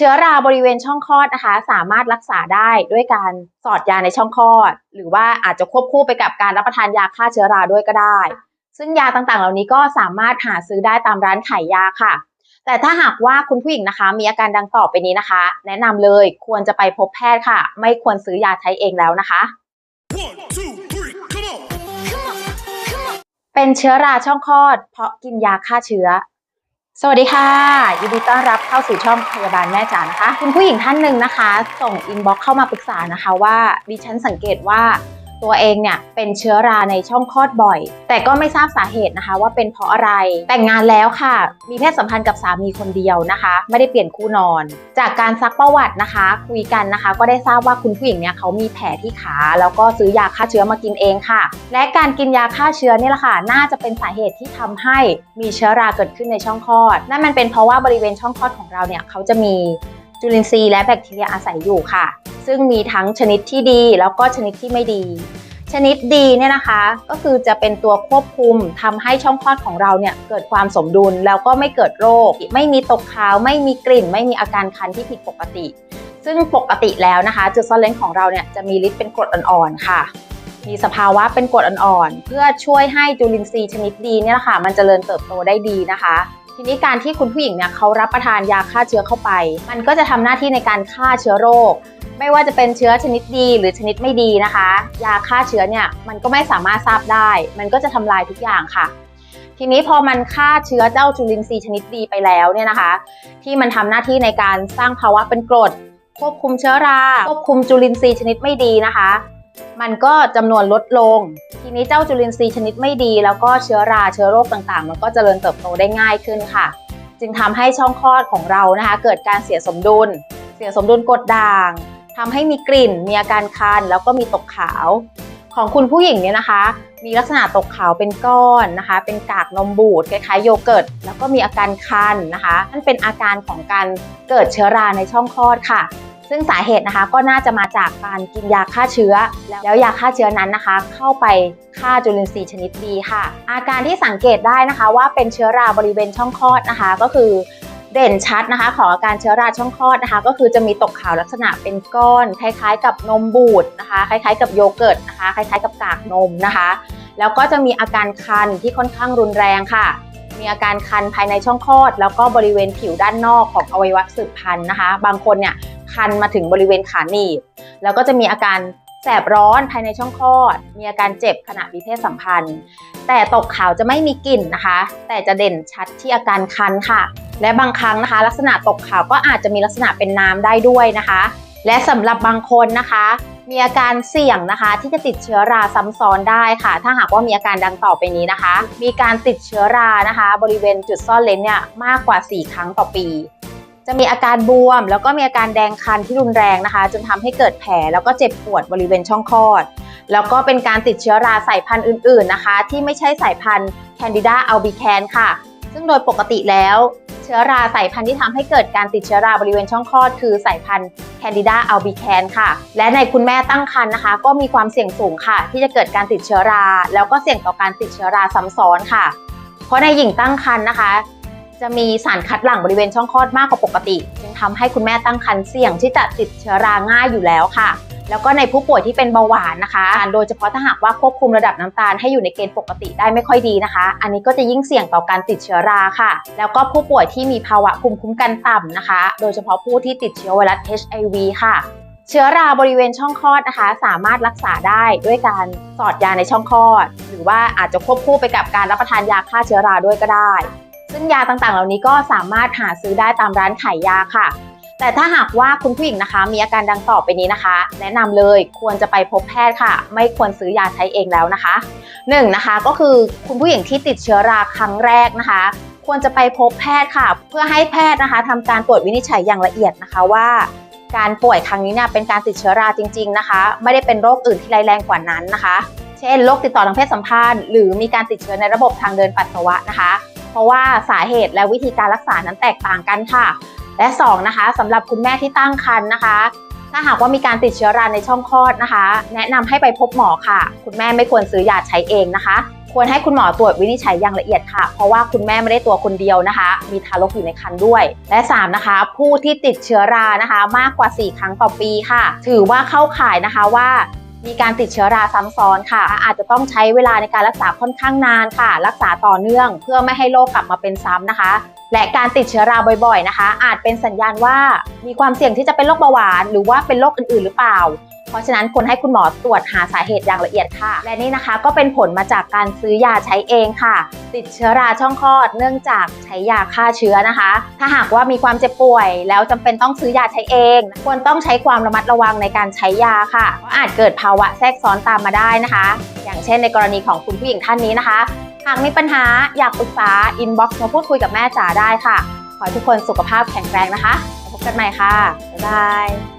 เชื้อราบริเวณช่องคลอดนะคะ สามารถรักษาได้ด้วยการสอดยาในช่องคลอด หรือว่าอาจจะควบคู่ไปกับการรับประทานยาฆ่าเชื้อราด้วยก็ได้ ซึ่งยาต่างๆ เหล่านี้ก็สามารถหาซื้อได้ตามร้านขายยาค่ะ แต่ถ้าหากว่าคุณผู้หญิงนะคะ มีอาการดังต่อไปนี้นะคะ แนะนำเลยควรจะไปพบแพทย์ค่ะ ไม่ควรซื้อยาใช้เองแล้วนะคะ One, two, three, come on! เป็นเชื้อราช่องคลอด เพราะกินยาฆ่าเชื้อ สวัสดีค่ะยินดีต้อนรับเข้าสู่ช่องพยาบาลแม่จ๋านะคะ คุณผู้หญิงท่านหนึ่งนะคะ ส่งอินบ็อกซ์เข้ามาปรึกษานะคะว่าดิฉันสังเกตว่า ตัวเองเนี่ยเป็นเชื้อราในช่องคลอดบ่อย แต่ก็ไม่ทราบสาเหตุนะคะ ว่าเป็นเพราะอะไร แต่งงานแล้วค่ะ มีเพศสัมพันธ์กับสามีคนเดียวนะคะ ไม่ได้เปลี่ยนคู่นอน จากการซักประวัตินะคะ คุยกันนะคะ ก็ได้ทราบว่าคุณผู้หญิงเนี่ยเขามีแผลที่ขา แล้วก็ซื้อยาฆ่าเชื้อมากินเองค่ะ และการกินยาฆ่าเชื้อเนี่ยแหละค่ะ น่าจะเป็นสาเหตุที่ทำให้มีเชื้อราเกิดขึ้นในช่องคลอด นั่นมันเป็นเพราะว่าบริเวณช่องคลอดของเราเนี่ยเขาจะมีจุลินทรีย์และแบคทีเรียอาศัยอยู่ค่ะ ซึ่งมีทั้งชนิดที่ดีแล้วก็ชนิดที่ไม่ดี ชนิดดีเนี่ยนะคะก็คือจะเป็นตัวควบคุมทำให้ช่องคลอดของเราเนี่ยเกิดความสมดุลแล้วก็ไม่เกิดโรค ไม่มีตกขาว ไม่มีกลิ่น ไม่มีอาการคันที่ผิดปกติ ซึ่งปกติแล้วนะคะ จุดซ่อนเร้นของเราเนี่ยจะมีฤทธิ์เป็นกรดอ่อนๆค่ะมีสภาวะเป็นกรดอ่อนๆ เพื่อช่วยให้จุลินทรีย์ชนิดดีเนี่ยแหละค่ะ มันจเจริญเติบโตได้ดีนะคะ ทีนี้การที่คุณผู้หญิงเนี่ยเขารับประทานยาฆ่าเชื้อเข้าไป มันก็จะทำหน้าที่ในการฆ่าเชื้อโรค ไม่ว่าจะเป็นเชื้อชนิดดีหรือชนิดไม่ดีนะคะ ยาฆ่าเชื้อเนี่ยมันก็ไม่สามารถทราบได้ มันก็จะทำลายทุกอย่างค่ะ ทีนี้พอมันฆ่าเชื้อเจ้าจุลินทรีย์ชนิดดีไปแล้วเนี่ยนะคะ ที่มันทำหน้าที่ในการสร้างภาวะเป็นกรด ควบคุมเชื้อราควบคุมจุลินทรีย์ชนิดไม่ดีนะคะ มันก็จำนวนลดลง ทีนี้เจ้าจุลินทรีย์ชนิดไม่ดี แล้วก็เชื้อราเชื้อโรคต่างๆ มันก็เจริญเติบโตได้ง่ายขึ้นค่ะ จึงทำให้ช่องคลอดของเรานะคะ เกิดการเสียสมดุลเสียสมดุลกดด่าง ทำให้มีกลิ่น มีอาการคัน แล้วก็มีตกขาว ของคุณผู้หญิงเนี่ยนะคะ มีลักษณะตกขาวเป็นก้อนนะคะ เป็นกากนมบูดคล้ายๆโยเกิร์ต แล้วก็มีอาการคันนะคะนั่นเป็นอาการของการเกิดเชื้อราในช่องคลอดค่ะซึ่งสาเหตุนะคะก็น่าจะมาจากการกินยาฆ่าเชื้อ แล้วยาฆ่าเชื้อนั้นนะคะ เข้าไปฆ่าจุลินทรีย์ชนิดดีค่ะ อาการที่สังเกตได้นะคะว่าเป็นเชื้อราบริเวณช่องคลอดนะคะ ก็คือ เด่นชัดนะคะของอาการเชื้อราช่องคลอดนะคะ ก็คือจะมีตกขาวลักษณะเป็นก้อน คล้ายๆ กับนมบูดนะคะ คล้ายๆ กับโยเกิร์ตนะคะ คล้ายๆ กับกากนมนะคะ แล้วก็จะมีอาการคันที่ค่อนข้างรุนแรงค่ะ มีอาการคันภายในช่องคลอด แล้วก็บริเวณผิวด้านนอกของอวัยวะสืบพันธุ์นะคะ บางคนเนี่ยคันมาถึงบริเวณขาหนีบ แล้วก็จะมีอาการ แสบร้อนภายในช่องคลอด มีอาการเจ็บขณะมีเพศสัมพันธ์ แต่ตกขาวจะไม่มีกลิ่นนะคะ แต่จะเด่นชัดที่อาการคันค่ะ และบางครั้งนะคะ ลักษณะตกขาวก็อาจจะมีลักษณะเป็นน้ำได้ด้วยนะคะ และสำหรับบางคนนะคะ มีอาการเสี่ยงนะคะ ที่จะติดเชื้อราซ้ำซ้อนได้ค่ะ ถ้าหากว่ามีอาการดังต่อไปนี้นะคะ มีการติดเชื้อรานะคะ บริเวณจุดซ่อนเลนเนี่ยมากกว่า 4 ครั้งต่อปี จะมีอาการบวม แล้วก็มีอาการแดงคันที่รุนแรงนะคะ จนทำให้เกิดแผลแล้วก็เจ็บปวดบริเวณช่องคลอด แล้วก็เป็นการติดเชื้อราสายพันธุ์อื่น ๆนะคะ ที่ไม่ใช่สายพันธุ์ Candida albicans ค่ะ ซึ่งโดยปกติแล้วเชื้อราสายพันธุ์ที่ทำให้เกิดการติดเชื้อราบริเวณช่องคลอด คือสายพันธุ์ Candida albicans ค่ะ และในคุณแม่ตั้งครรภ์นะคะ ก็มีความเสี่ยงสูงค่ะ ที่จะเกิดการติดเชื้อรา แล้วก็เสี่ยงต่อการติดเชื้อราซ้ำซ้อนค่ะ เพราะในหญิงตั้งครรภ์นะคะ จะมีสารคัดหลั่งบริเวณช่องคลอดมากกว่าปกติ จึงทำให้คุณแม่ตั้งครรภ์เสี่ยงที่จะติดเชื้อราง่ายอยู่แล้วค่ะแล้วก็ในผู้ป่วยที่เป็นเบาหวานนะคะ โดยเฉพาะถ้าหากว่าควบคุมระดับน้ำตาลให้อยู่ในเกณฑ์ปกติได้ไม่ค่อยดีนะคะ อันนี้ก็จะยิ่งเสี่ยงต่อการติดเชื้อราค่ะ แล้วก็ผู้ป่วยที่มีภาวะภูมิคุ้มกันต่ำนะคะ โดยเฉพาะผู้ที่ติดเชื้อไวรัส HIV ค่ะ เชื้อราบริเวณช่องคลอดนะคะ สามารถรักษาได้ด้วยการสอดยาในช่องคลอด หรือว่าอาจจะควบคู่ไปกับการรับประทานยาฆ่าเชื้อราด้วยก็ได้ ซึ่งยาต่างๆ เหล่านี้ก็สามารถหาซื้อได้ตามร้านขายยาค่ะ แต่ถ้าหากว่าคุณผู้หญิงนะคะ มีอาการดังต่อไปนี้นะคะ แนะนำเลยควรจะไปพบแพทย์ค่ะ ไม่ควรซื้อยาใช้เองแล้วนะคะหนึ่งนะคะก็คือคุณผู้หญิงที่ติดเชื้อราครั้งแรกนะคะ ควรจะไปพบแพทย์ค่ะ เพื่อให้แพทย์นะคะทำการตรวจวินิจฉัยอย่างละเอียดนะคะว่าการป่วยครั้งนี้เนี่ยเป็นการติดเชื้อราจริง ๆนะคะ ไม่ได้เป็นโรคอื่นที่ร้ายแรงกว่านั้นนะคะ เช่นโรคติดต่อทางเพศสัมพันธ์ หรือมีการติดเชื้อในระบบทางเดินปัสสาวะนะคะ เพราะว่าสาเหตุและวิธีการรักษานั้นแตกต่างกันค่ะ และ2นะคะสำหรับคุณแม่ที่ตั้งครรภ์นะคะ ถ้าหากว่ามีการติดเชื้อราในช่องคลอดนะคะ แนะนำให้ไปพบหมอค่ะ คุณแม่ไม่ควรซื้อยาใช้เองนะคะ ควรให้คุณหมอตรวจวินิจฉัยอย่างละเอียดค่ะ เพราะว่าคุณแม่ไม่ได้ตัวคนเดียวนะคะ มีทารกอยู่ในครรภ์ด้วย และ3นะคะ ผู้ที่ติดเชื้อรานะคะ มากกว่า 4 ครั้งต่อปีค่ะ ถือว่าเข้าข่ายนะคะว่า มีการติดเชื้อราซ้ำซ้อนค่ะ อาจจะต้องใช้เวลาในการรักษาค่อนข้างนานค่ะ รักษาต่อเนื่อง เพื่อไม่ให้โรคกลับมาเป็นซ้ำนะคะ และการติดเชื้อราบ่อย ๆนะคะ อาจเป็นสัญญาณว่ามีความเสี่ยงที่จะเป็นโรคเบาหวาน หรือว่าเป็นโรคอื่นๆ หรือเปล่า เพราะฉะนั้นควรให้คุณหมอตรวจหาสาเหตุอย่างละเอียดค่ะ และนี่นะคะก็เป็นผลมาจากการซื้อยาใช้เองค่ะ ติดเชื้อราช่องคลอด เนื่องจากใช้ยาฆ่าเชื้อนะคะ ถ้าหากว่ามีความเจ็บป่วย แล้วจำเป็นต้องซื้อยาใช้เอง ควรต้องใช้ความระมัดระวังในการใช้ยาค่ะเพราะอาจเกิดภาวะแทรกซ้อนตามมาได้นะคะ อย่างเช่นในกรณีของคุณผู้หญิงท่านนี้นะคะ หากมีปัญหาอยากปรึกษาอินบ็อกซ์มาพูดคุยกับแม่จ๋าได้ค่ะ ขอให้ทุกคนสุขภาพแข็งแรงนะคะพบกันใหม่ค่ะบ๊ายบาย